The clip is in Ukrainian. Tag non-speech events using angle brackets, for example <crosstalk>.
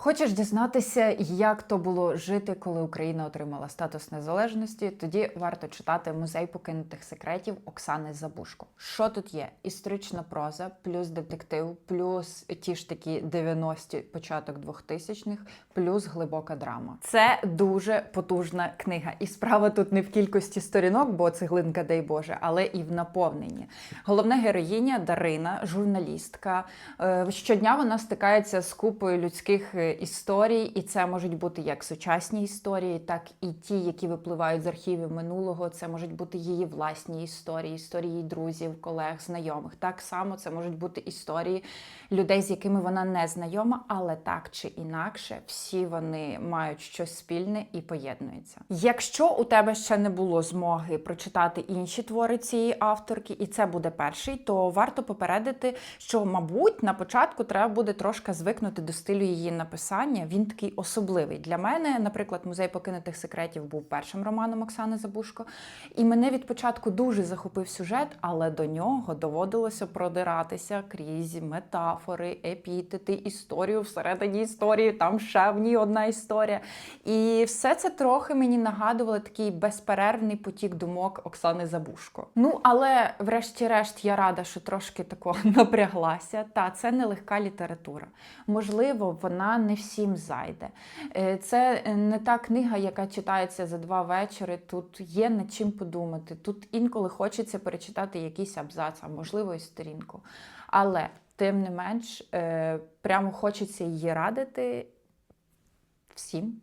Хочеш дізнатися, як то було жити, коли Україна отримала статус незалежності? Тоді варто читати музей покинутих секретів Оксани Забушко. Що тут є? Історична проза, плюс детектив, плюс ті ж такі 90-ті, початок 2000-х, плюс глибока драма. Це дуже потужна книга. І справа тут не в кількості сторінок, бо цеглинка, дай Боже, але і в наповненні. Головна героїня Дарина, журналістка. Е, Щодня вона стикається з купою людських е, історій, і це можуть бути як сучасні історії, так і ті, які випливають з архівів минулого. Це можуть бути її власні історії, історії друзів, колег, знайомих. Так само це можуть бути історії людей, з якими вона не знайома, але так чи інакше, всі вони мають щось спільне і поєднуються. Якщо у тебе ще не було змоги прочитати інші твори цієї авторки, і це буде перший, то варто попередити, що, мабуть, на початку треба буде трошки звикнути до стилю її написання. Він такий особливий. Для мене, наприклад, музей покинутих секретів був першим романом Оксани Забушко, і мене від початку дуже захопив сюжет, але до нього доводилося продиратися крізь метафори, епітети, історію всередині історії, там ще в ній одна історія. І все це трохи мені нагадувало такий безперервний потік думок Оксани Забушко. Ну, але, врешті-решт, я рада, що трошки тако <laughs> напряглася. Та це нелегка література. Можливо, вона не всім зайде. Е, Це не та книга, яка читається за два вечори. Тут є над чим подумати. Тут інколи хочеться перечитати якийсь абзац, а можливо, і сторінку. Але тим не менш, е, прямо хочеться її радити всім.